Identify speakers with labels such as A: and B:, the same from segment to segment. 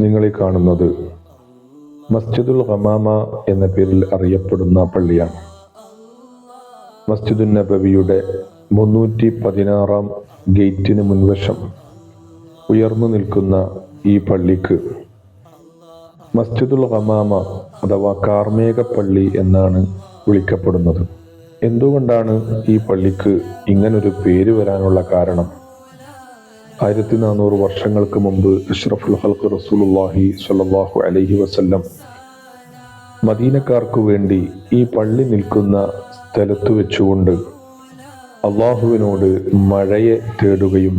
A: നിങ്ങളീ കാണുന്നത്. മസ്ജിദുൽ ഹമാമ എന്ന പേരിൽ അറിയപ്പെടുന്ന പള്ളിയാണ്. മസ്ജിദുൻ നബവിയുടെ മുന്നൂറ്റി പതിനാറാം ഗേറ്റിന് മുൻവശം ഉയർന്നു നിൽക്കുന്ന ഈ പള്ളിക്ക് മസ്ജിദുൽ ഹമാമ അഥവാ കാർമേക പള്ളി എന്നാണ് വിളിക്കപ്പെടുന്നത്. എന്തുകൊണ്ടാണ് ഈ പള്ളിക്ക് ഇങ്ങനൊരു പേര് വരാനുള്ള കാരണം? ആയിരത്തി നാനൂറ് വർഷങ്ങൾക്ക് മുമ്പ് അഷ്റഫുൽ ഹൽക്ക് റസൂലുല്ലാഹി സ്വല്ലല്ലാഹു അലൈഹി വസല്ലം മദീനക്കാർക്ക് വേണ്ടി ഈ പള്ളി നിൽക്കുന്ന സ്ഥലത്ത് വെച്ചുകൊണ്ട് അള്ളാഹുവിനോട് മഴയെ തേടുകയും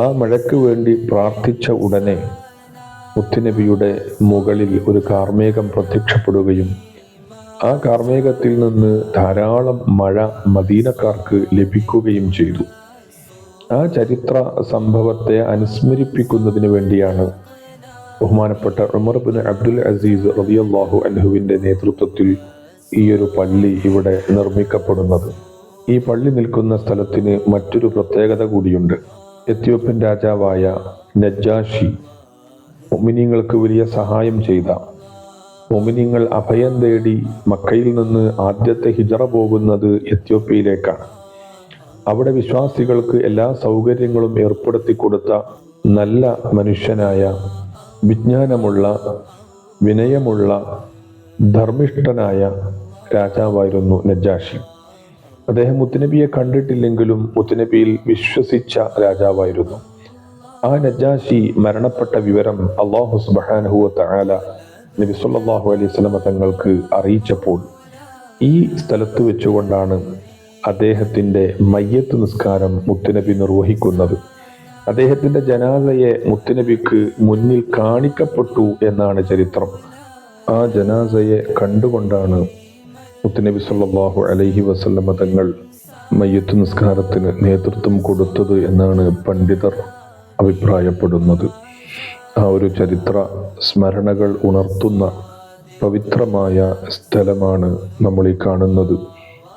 A: ആ മഴയ്ക്ക് വേണ്ടി പ്രാർത്ഥിച്ച ഉടനെ മുത്തുനബിയുടെ മുകളിൽ ഒരു കാർമേഘം പ്രത്യക്ഷപ്പെടുകയും ആ കാർമേഘത്തിൽ നിന്ന് ധാരാളം മഴ മദീനക്കാർക്ക് ലഭിക്കുകയും ചെയ്തു. ആ ചരിത്ര സംഭവത്തെ അനുസ്മരിപ്പിക്കുന്നതിന് വേണ്ടിയാണ് ബഹുമാനപ്പെട്ട ഉമർ ബിൻ അബ്ദുൽ അസീസ് റളിയല്ലാഹു അൻഹുവിന്റെ നേതൃത്വത്തിൽ ഈ ഒരു പള്ളി ഇവിടെ നിർമ്മിക്കപ്പെടുന്നത്. ഈ പള്ളി നിൽക്കുന്ന സ്ഥലത്തിന് മറ്റൊരു പ്രത്യേകത കൂടിയുണ്ട്. എത്യോപ്യൻ രാജാവായ നജാഷി ഒമിനിങ്ങൾക്ക് വലിയ സഹായം ചെയ്ത. ഒമിനിങ്ങൾ അഭയം തേടി മക്കയിൽ നിന്ന് ആദ്യത്തെ ഹിജറ പോകുന്നത് എത്യോപ്യയിലേക്കാണ്. അവിടെ വിശ്വാസികൾക്ക് എല്ലാ സൗകര്യങ്ങളും ഏർപ്പെടുത്തി കൊടുത്ത നല്ല മനുഷ്യനായ വിജ്ഞാനമുള്ള വിനയമുള്ള ധർമ്മിഷ്ഠനായ രാജാവായിരുന്നു നജാഷി. അദ്ദേഹം മുത്തുനബിയെ കണ്ടിട്ടില്ലെങ്കിലും മുത്തുനബിയിൽ വിശ്വസിച്ച രാജാവായിരുന്നു. ആ നജാഷി മരണപ്പെട്ട വിവരം അള്ളാഹു സുബാനഹുവ തആല നബി സല്ലല്ലാഹു അലൈഹി വസല്ലമ തങ്ങൾക്ക് അറിയിച്ചപ്പോൾ ഈ സ്ഥലത്ത് വെച്ചുകൊണ്ടാണ് അദ്ദേഹത്തിന്റെ മയ്യത്ത് നിസ്കാരം മുത്തുനബി നിർവഹിക്കുന്നത്. അദ്ദേഹത്തിന്റെ ജനാസയെ മുത്തുനബിക്ക് മുന്നിൽ കാണിക്കപ്പെട്ടു എന്നാണ് ചരിത്രം. ആ ജനാസയെ കണ്ടുകൊണ്ടാണ് മുത്തുനബി സല്ലാഹു അലൈഹി വസല്ലമ തങ്ങൾ മയ്യത്ത് നിസ്കാരത്തിന് നേതൃത്വം കൊടുത്തത് എന്നാണ് പണ്ഡിതർ അഭിപ്രായപ്പെടുന്നത്. ആ ഒരു ചരിത്ര സ്മരണകൾ ഉണർത്തുന്ന പവിത്രമായ സ്ഥലമാണ് നമ്മൾ ഈ കാണുന്നത്.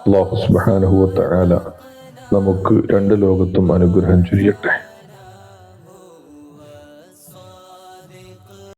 A: അള്ളാഹു സുബ്ഹാനഹു വ തആല നമുക്ക് രണ്ട് ലോകത്തും അനുഗ്രഹം ചൊരിയട്ടെ.